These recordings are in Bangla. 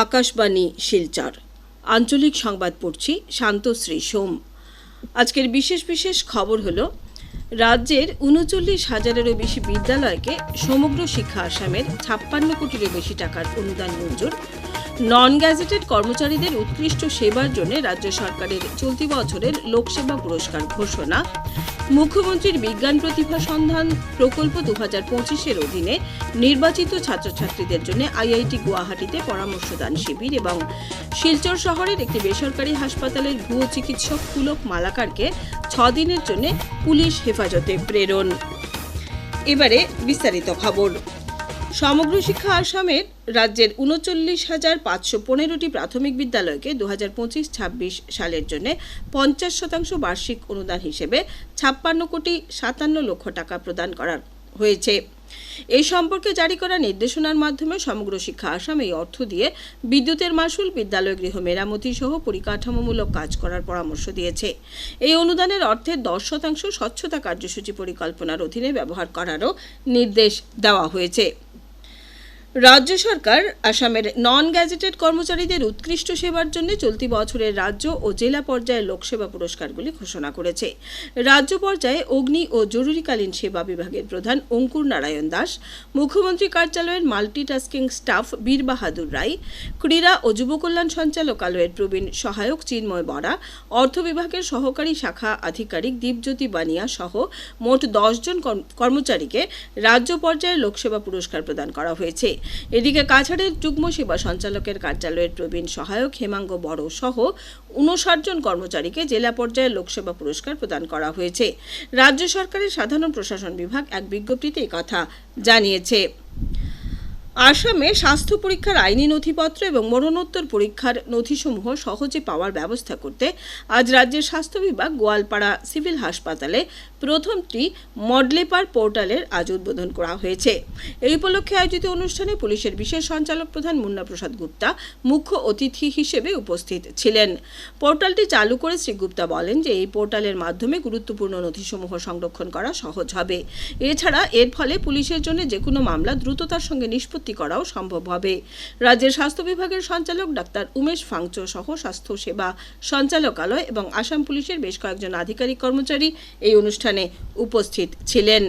আকাশবাণী, শিলচর। আঞ্চলিক সংবাদ পড়ছি শান্তশ্রী সোম। আজকের বিশেষ বিশেষ খবর হল, রাজ্যের উনচল্লিশ হাজারেরও বেশি বিদ্যালয়কে সমগ্র শিক্ষা আসামের ছাপ্পান্ন কোটিরও বেশি টাকার অনুদান মঞ্জুর নন গ্যাজেটেড কর্মচারীদের উৎকৃষ্ট সেবার জন্য রাজ্য সরকারের চলতি বছরের লোকসেবা পুরস্কার ঘোষণা। মুখ্যমন্ত্রীর বিজ্ঞান প্রতিভা সন্ধান প্রকল্প দু হাজার পঁচিশের অধীনে নির্বাচিত ছাত্রছাত্রীদের জন্য আইআইটি গুয়াহাটিতে পরামর্শদান শিবির এবং শিলচর শহরের একটি বেসরকারি হাসপাতালের ভুয়ো চিকিৎসক পুলক মালাকারকে ছ দিনের জন্য পুলিশ হেফাজতে প্রেরণ। এবারে বিস্তারিত খবর। সমগ্র শিক্ষা আসামের রাজ্যের উনচল্লিশ হাজার পাঁচশো পনেরোটি প্রাথমিক বিদ্যালয়কে দু হাজার পঁচিশ ছাব্বিশ সালের জন্য পঞ্চাশ শতাংশ বার্ষিক অনুদান হিসেবে ছাপ্পান্ন কোটি সাতান্ন লক্ষ টাকা প্রদান করা হয়েছে। এই সম্পর্কে জারি করা নির্দেশনার মাধ্যমে সমগ্র শিক্ষা আসাম এই অর্থ দিয়ে বিদ্যুতের মাসুল বিদ্যালয় গৃহ মেরামতি সহ পরিকাঠামোমূলক কাজ করার পরামর্শ দিয়েছে। এই অনুদানের অর্থে দশ শতাংশ স্বচ্ছতা কার্যসূচি পরিকল্পনার অধীনে ব্যবহার করারও নির্দেশ দেওয়া হয়েছে। রাজ্য সরকার আসামের নন গ্যাজেটেড কর্মচারীদের উৎকৃষ্ট সেবার জন্য চলতি বছরের রাজ্য ও জেলা পর্যায়ে লোকসেবা পুরস্কারগুলি ঘোষণা করেছে। রাজ্য পর্যায়ে অগ্নি ও জরুরিকালীন সেবা বিভাগের প্রধান অঙ্কুর নারায়ণ দাস, মুখ্যমন্ত্রী কার্যালয়ের মাল্টিটাস্কিং স্টাফ বীর বাহাদুর রায়, ক্রীড়া ও যুবকল্যাণ সঞ্চালকালয়ের প্রবীণ সহায়ক চিন্ময় বরা, অর্থ বিভাগের সহকারী শাখা আধিকারিক দীপজ্যোতি বানিয়া সহ মোট দশজন কর্ম- কর্মচারীকে রাজ্য পর্যায়ে লোকসেবা পুরস্কার প্রদান করা হয়েছে। এদিকে কাছাড়ের যুগ্ম সেবা সঞ্চালকের কার্যালয়ের প্রবীণ সহায়ক হেমাঙ্গ বড় সহ উনষাট জন কর্মচারীকে জেলা পর্যায়ে লোকসেবা পুরস্কার প্রদান করা হয়েছে। রাজ্য সরকারের সাধারণ প্রশাসন বিভাগ এক বিজ্ঞপ্তিতে কথা জানিয়েছে। আসামে স্বাস্থ্য পরীক্ষার আইনি নথিপত্র এবং মরণোত্তর পরীক্ষার নথিসমূহ সহজে পাওয়ার ব্যবস্থা করতে আজ রাজ্যের স্বাস্থ্য বিভাগ গোয়ালপাড়া সিভিল হাসপাতালে প্রথমটি মডলেপার পোর্টালের আজ উদ্বোধন করা হয়েছে। এই উপলক্ষে আয়োজিত অনুষ্ঠানে পুলিশের বিশেষ সঞ্চালক প্রধান মুন্না প্রসাদ গুপ্তা মুখ্য অতিথি হিসেবে উপস্থিত ছিলেন। পোর্টালটি চালু করে শ্রী গুপ্তা বলেন যে, এই পোর্টালের মাধ্যমে গুরুত্বপূর্ণ নথিসমূহ সংরক্ষণ করা সহজ হবে। এছাড়া এর ফলে পুলিশের জন্য যে কোনো মামলা দ্রুততার সঙ্গে নিষ্পত্তি করাও সম্ভব হবে। রাজ্যের স্বাস্থ্য বিভাগের সঞ্চালক ডাক্তার উমেশ ফাংচো সহ স্বাস্থ্য সেবা সঞ্চালকালয় এবং আসাম পুলিশের বেশ কয়েকজন আধিকারিক কর্মচারী এই অনুষ্ঠানে উপস্থিত ছিলেন।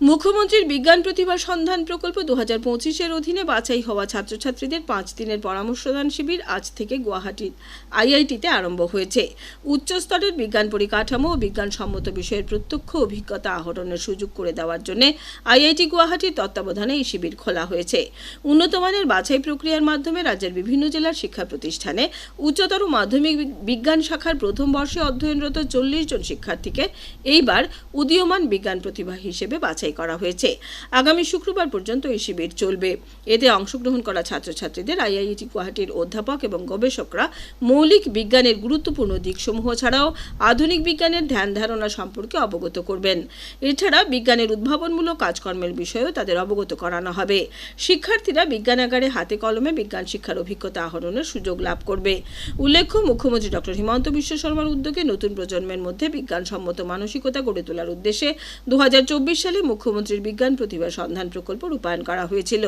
মুখ্যমন্ত্রীর বিজ্ঞান প্রতিভা সন্ধান প্রকল্প দু হাজার পঁচিশের অধীনে বাছাই হওয়া ছাত্রছাত্রীদের পাঁচ দিনের পরামর্শদান শিবির আজ থেকে গুয়াহাটির আইআইটিতে আরম্ভ হয়েছে। উচ্চস্তরের বিজ্ঞান পরিকাঠামো ও বিজ্ঞানসম্মত বিষয়ের প্রত্যক্ষ অভিজ্ঞতা আহরণের সুযোগ করে দেওয়ার জন্য আইআইটি গুয়াহাটির তত্ত্বাবধানে এই শিবির খোলা হয়েছে। উন্নতমানের বাছাই প্রক্রিয়ার মাধ্যমে রাজ্যের বিভিন্ন জেলার শিক্ষা প্রতিষ্ঠানে উচ্চতর মাধ্যমিক বিজ্ঞান শাখার প্রথম বর্ষে অধ্যয়নরত চল্লিশ জন শিক্ষার্থীকে এইবার উদীয়মান বিজ্ঞান প্রতিভা হিসেবে বাছাই করা হয়েছে। আগামী শুক্রবার পর্যন্ত এই শিবির চলবে। এতে অংশগ্রহণ করা ছাত্রছাত্রীদের, আইআইটি গুয়াহাটির অধ্যাপক এবং গবেষকরা মৌলিক বিজ্ঞানের গুরুত্বপূর্ণ দিকসমূহ ছাড়াও আধুনিক বিজ্ঞানের ধ্যান ধারণা সম্পর্কে অবগত করবেন। এছাড়া বিজ্ঞানের উদ্ভাবনমূলক কাজকর্মের বিষয়েও তাদের অবগত করানো হবে। শিক্ষার্থীরা বিজ্ঞানাগারে হাতে কলমে বিজ্ঞান শিক্ষার অভিজ্ঞতা আহরণের সুযোগ লাভ করবে। উল্লেখ্য, মুখ্যমন্ত্রী ডক্টর হিমন্ত বিশ্ব শর্মার উদ্যোগে নতুন প্রজন্মের মধ্যে বিজ্ঞানসম্মত মানসিকতা গড়ে তোলার উদ্দেশ্যে দু হাজার চব্বিশ সালে মুখ্যমন্ত্রীর বিজ্ঞান প্রতিভা সন্ধান প্রকল্প রূপায়ণ করা হয়েছিল।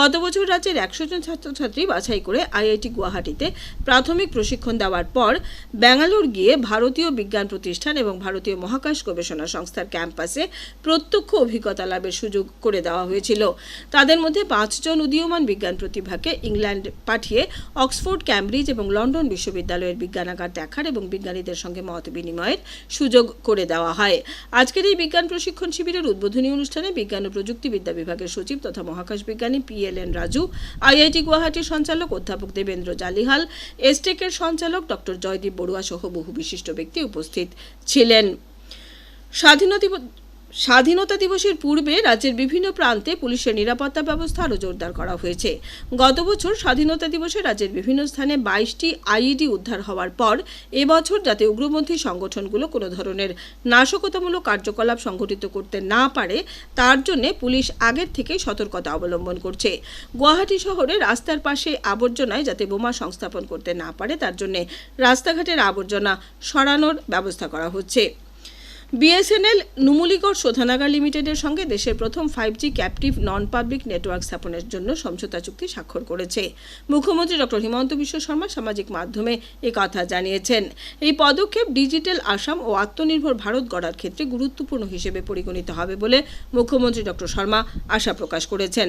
গত বছর রাজ্যের একশো জন ছাত্রছাত্রী বাছাই করে আইআইটি গুয়াহাটিতে প্রাথমিক প্রশিক্ষণ দেওয়ার পর ব্যাঙ্গালোর গিয়ে ভারতীয় বিজ্ঞান প্রতিষ্ঠান এবং ভারতীয় মহাকাশ গবেষণা সংস্থার ক্যাম্পাসে প্রত্যক্ষ অভিজ্ঞতা লাভের সুযোগ করে দেওয়া হয়েছিল। তাদের মধ্যে পাঁচজন উদীয়মান বিজ্ঞান প্রতিভাকে ইংল্যান্ড পাঠিয়ে অক্সফোর্ড, ক্যামব্রিজ এবং লন্ডন বিশ্ববিদ্যালয়ের বিজ্ঞানাগার দেখার এবং বিজ্ঞানীদের সঙ্গে মত বিনিময়ের সুযোগ করে দেওয়া হয়। আজকের এই বিজ্ঞান প্রশিক্ষণ শিবিরের উদ্বোধনী অনুষ্ঠানে বিজ্ঞান ও প্রযুক্তিবিদ্যা বিভাগের সচিব তথা মহাকাশ বিজ্ঞানী P L N Raju, IIT গুয়াহাটির সঞ্চালক অধ্যাপক দেবেন্দ্র জালিহাল, এসটেকের সঞ্চালক ডক্টর জয়দীপ বড়ুয়া সহ বহু বিশিষ্ট ব্যক্তি উপস্থিত ছিলেন। স্বাধীনতা স্বাধীনতা দিবসের পূর্বে রাজ্যের বিভিন্ন প্রান্তে পুলিশের নিরাপত্তা ব্যবস্থা আরও জোরদার করা হয়েছে। গত বছর স্বাধীনতা দিবসে রাজ্যের বিভিন্ন স্থানে বাইশটি আইইডি উদ্ধার হওয়ার পর এবছর যাতে উগ্রপন্থী সংগঠনগুলো কোনো ধরনের নাশকতামূলক কার্যকলাপ সংঘটিত করতে না পারে, তার জন্য পুলিশ আগের থেকেই সতর্কতা অবলম্বন করছে। গুয়াহাটি শহরে রাস্তার পাশে আবর্জনায় যাতে বোমা সংস্থাপন করতে না পারে, তার জন্য রাস্তাঘাটের আবর্জনা সরানোর ব্যবস্থা করা হচ্ছে। বিএসএনএল, নুমুলিগড় শোধনাগার লিমিটেডের সঙ্গে দেশের প্রথম five G captive non public network স্থাপনের জন্য সমঝোতা চুক্তি স্বাক্ষর করেছে। মুখ্যমন্ত্রী ডক্টর হিমন্ত বিশ্ব শর্মা সামাজিক মাধ্যমে এ কথা জানিয়েছেন। এই পদক্ষেপ ডিজিটাল আসাম ও আত্মনির্ভর ভারত গড়ার ক্ষেত্রে গুরুত্বপূর্ণ হিসেবে পরিগণিত হবে বলে মুখ্যমন্ত্রী ডক্টর শর্মা আশা প্রকাশ করেছেন।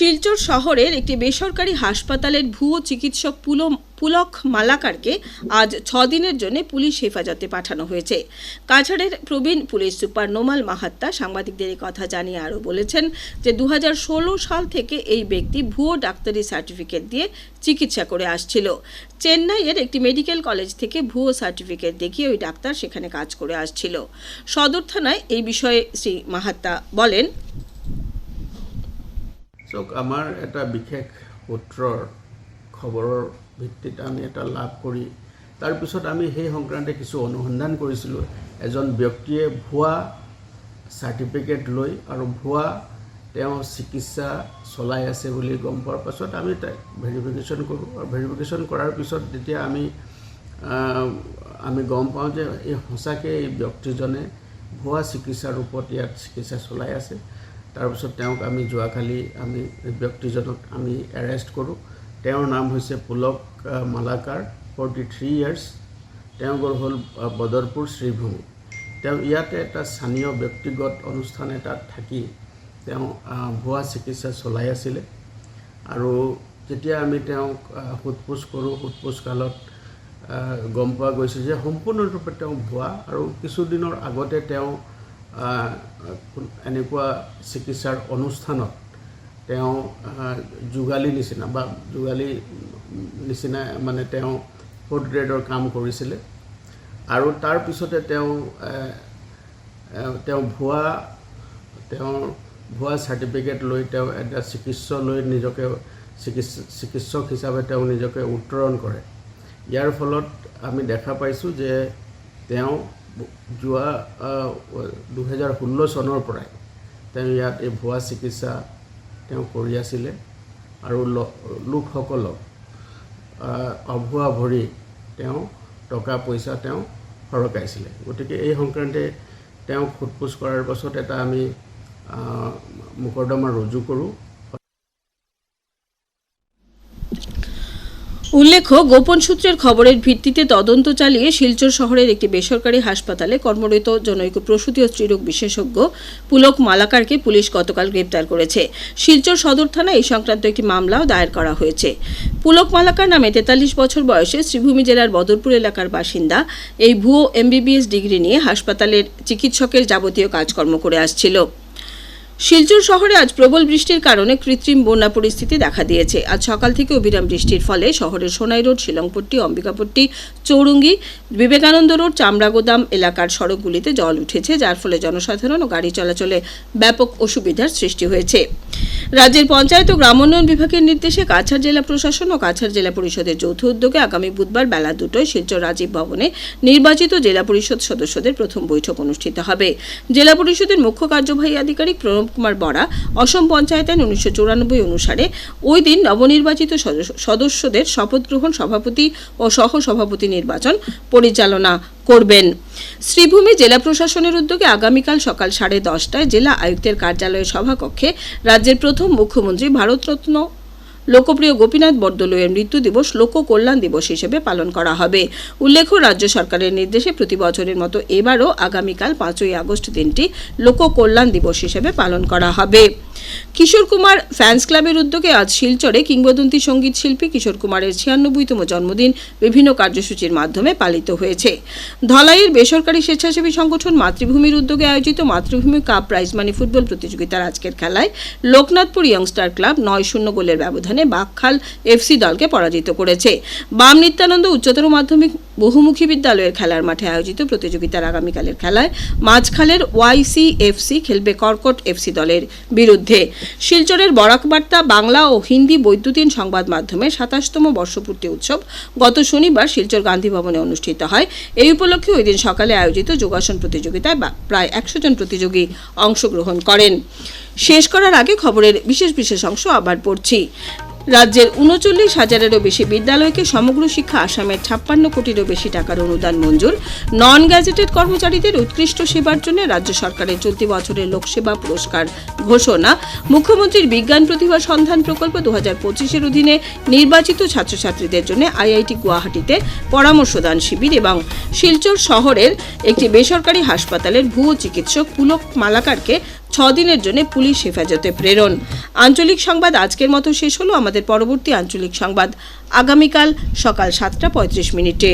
শিলচর শহরের একটি বেসরকারি হাসপাতালের ভুয়ো চিকিৎসক পুলো, পুলক মালাকারকে আজ দিনের জন্য পুলিশ হেফাজতে পাঠানো হয়েছে। কাছাড়ের প্রবীণ পুলিশ সুপার নোমাল মাহাত্তা সাংবাদিকদের কথা জানিয়ে আরও বলেছেন যে দু হাজার ষোলো সাল থেকে এই ব্যক্তি ভুয়ো ডাক্তারি সার্টিফিকেট দিয়ে চিকিৎসা করে আসছিল। চেন্নাইয়ের একটি মেডিকেল কলেজ থেকে ভুয়ো সার্টিফিকেট দেখিয়ে ওই ডাক্তার সেখানে কাজ করে আসছিল। সদর থানায় এই বিষয়ে শ্রী মাহাত্তা বলেন চাওক আমাৰ এটা বিশেষ সূত্ৰৰ খবৰৰ ভিত্তিত আমি এটা লাভ কৰি তাৰপিছত আমি সেই সংক্ৰান্তে কিছু অনুসন্ধান কৰিছিলোঁ। এজন ব্যক্তিয়ে ভুৱা চাৰ্টিফিকেট লৈ আৰু ভুৱা তেওঁ চিকিৎসা চলাই আছে বুলি গম পোৱাৰ পাছত আমি তাক ভেৰিফিকেশ্যন কৰোঁ। আৰু ভেৰিফিকেশ্যন কৰাৰ পিছত যেতিয়া আমি আমি গম পাওঁ যে এই সঁচাকৈ এই ব্যক্তিজনে ভুৱা চিকিৎসাৰ ৰূপত ইয়াত চিকিৎসা চলাই আছে তাৰপিছত তেওঁক আমি যোৱাকালি আমি ব্যক্তিজনক আমি এৰেষ্ট কৰোঁ। তেওঁৰ নাম হৈছে Pulak Malakar forty three years তেওঁ গ'ল হ'ল বদৰপুৰ শ্ৰীভূমি। তেওঁ ইয়াতে এটা স্থানীয় ব্যক্তিগত অনুষ্ঠান এটাত থাকি তেওঁ ভুৱা চিকিৎসা চলাই আছিলে। আৰু যেতিয়া আমি তেওঁক সোধ পোছ কৰোঁ সোধ পোছ কালত গম পোৱা গৈছে যে সম্পূৰ্ণৰূপে তেওঁ ভুৱা। আৰু কিছুদিনৰ আগতে তেওঁ এনেকুৱা চিকিৎসাৰ অনুষ্ঠানত তেওঁ যোগালী নিচিনা বা যোগালী নিচিনা মানে তেওঁ ফ'ৰ্থ গ্ৰেডৰ কাম কৰিছিলে। আৰু তাৰপিছতে তেওঁ আহ, আহ, তেওঁ ভুৱা তেওঁৰ ভুৱা চাৰ্টিফিকেট লৈ তেওঁ এটা চিকিৎসক লৈ নিজকে চিকিৎস চিকিৎসক হিচাপে তেওঁ নিজকে উত্তৰণ কৰে। ইয়াৰ ফলত আমি দেখা পাইছোঁ যে তেওঁ যোৱা দুহেজাৰ ষোল্ল চনৰ পৰাই তেওঁ ইয়াত এই ভুৱা চিকিৎসা তেওঁ কৰি আছিলে আৰু লোকসকলক অভুৱা ভৰি তেওঁ টকা পইচা তেওঁ সৰকাইছিলে গতিকে এই সংক্ৰান্তে তেওঁক সোধ পোছ কৰাৰ পাছত এটা আমি মোকৰ্দমা ৰুজু কৰোঁ। উল্লেখ্য, গোপন সূত্রের খবরের ভিত্তিতে তদন্ত চালিয়ে শিলচর শহরের একটি বেসরকারি হাসপাতালে কর্মরত জনৈক প্রসূতি ও স্ত্রীরোগ বিশেষজ্ঞ পুলক মালাকারকে পুলিশ গতকাল গ্রেপ্তার করেছে। শিলচর সদর থানায় এই সংক্রান্ত একটি মামলাও দায়ের করা হয়েছে। পুলক মালাকার নামে তেতাল্লিশ বছর বয়সে শ্রীভূমি জেলার বদরপুর এলাকার বাসিন্দা। এই ভুয়ো এমবিবিএস ডিগ্রি নিয়ে হাসপাতালের চিকিৎসকের যাবতীয় কাজকর্ম করে আসছিল। শিলচর শহরে আজ প্রবল বৃষ্টির কারণে কৃত্রিম বন্যা পরিস্থিতি দেখা দিয়েছে। আজ সকাল থেকে অবিরাম বৃষ্টির ফলে শহরের সোনাই রোড, শিলংপট্টি, অম্বিকাপট্টি, চৌরঙ্গি, বিবেকানন্দ রোড, চামড়াগোদাম এলাকার সড়কগুলিতে জল উঠেছে, যার ফলে জনসাধারণ ও গাড়ি চলাচলে ব্যাপক অসুবিধার সৃষ্টি হয়েছে। রাজ্যের পঞ্চায়েত ও গ্রামোন্নয়ন বিভাগের নির্দেশে কাছাড় জেলা প্রশাসন ও কাছাড় জেলা পরিষদের যৌথ উদ্যোগে আগামী বুধবার বেলা দুটোয় শিলচর রাজীব ভবনে নির্বাচিত জেলা পরিষদ সদস্যদের প্রথম বৈঠক অনুষ্ঠিত হবে। জেলা পরিষদের মুখ্য কার্যবাহী আধিকারিক প্রণব কুমার বরা অসম পঞ্চায়েত আইন উনিশশো অনুসারে ওই দিন নবনির্বাচিত সদস্য- সদস্যদের শপথ গ্রহণ সভাপতি ও সহ সভাপতি নির্বাচন পরিচালনা করবেন। শ্রীভূমি জেলা প্রশাসনের উদ্যোগে আগামীকাল সকাল সাড়ে দশটায় জেলা আয়ুক্তের কার্যালয়ের সভাকক্ষে রাজ্যের প্রথম মুখ্যমন্ত্রী ভারতরত্ন লোকপ্রিয় গোপীনাথ বরদলৈয়ের মৃত্যু দিবস লোক কল্যাণ দিবস হিসেবে পালন করা হবে। উল্লেখ্য, রাজ্য সরকারের নির্দেশে প্রতি বছরের মতো এবারও আগামীকাল পাঁচই আগস্ট দিনটি লোক কল্যাণ দিবস হিসেবে পালন করা হবে। কিশোর কুমার ফ্যান্স ক্লাবের উদ্যোগে আজ শিলচরে কিংবদন্তি সংগীত শিল্পী কিশোর কুমারের ছিয়ানব্বইতম জন্মদিন বিভিন্ন কার্যসূচির মাধ্যমে পালিত হয়েছে। ধলাইয়ের বেসরকারি স্বেচ্ছাসেবী সংগঠন মাতৃভূমির উদ্যোগে আয়োজিত মাতৃভূমি কাপ প্রাইজ মানি ফুটবল প্রতিযোগিতার আজকের খেলায় লোকনাথপুর ইয়ংস্টার ক্লাব নয় শূন্য গোলের ব্যবধানে বাকখাল এফসি দলকে পরাজিত করেছে। বাম নিত্যানন্দ উচ্চতর মাধ্যমিক বহুমুখী বিদ্যালয়ের খেলার মাঠে আয়োজিত প্রতিযোগিতার আগামীকালের খেলায় মাঝখালের ওয়াইসি এফসি খেলবে কর্কট এফসি দলের বিরুদ্ধে। শিলচরের বরাকবার্তা বাংলা ও হিন্দি বৈদ্যুতিন সংবাদ মাধ্যমে সাতাশতম বর্ষপূর্তি উৎসব গত শনিবার শিলচর গান্ধী ভবনে অনুষ্ঠিত হয়। এই উপলক্ষে ওই দিন সকালে আয়োজিত যোগাসন প্রতিযোগিতায় প্রায় একশো জন প্রতিযোগী অংশগ্রহণ করেন। শেষ করার আগে খবরের বিশেষ বিশেষ অংশ আবার পড়ছি। রাজ্যের উনচল্লিশ হাজারেরও বেশি বিদ্যালয়কে সমগ্র শিক্ষা আসামের ছাপ্পান্ন কোটিরও বেশি টাকার অনুদান মঞ্জুর। নন গ্যাজেটেড কর্মচারীদের উৎকৃষ্ট সেবার জন্য রাজ্য সরকারের চলতি বছরের লোকসেবা পুরস্কার ঘোষণা। মুখ্যমন্ত্রীর বিজ্ঞান প্রতিভা সন্ধান প্রকল্প দু হাজার পঁচিশের অধীনে নির্বাচিত ছাত্রছাত্রীদের জন্য আইআইটি গুয়াহাটিতে পরামর্শদান শিবির এবং শিলচর শহরের একটি বেসরকারি হাসপাতালের ভুয়ো চিকিৎসক পুলক মালাকারকে ছ দিনের জন্য পুলিশ হেফাজতে প্রেরণ। আঞ্চলিক সংবাদ আজকের মতো শেষ হলো। আমাদের পরবর্তী আঞ্চলিক সংবাদ আগামীকাল সকাল সাতটা পঁয়ত্রিশ মিনিটে।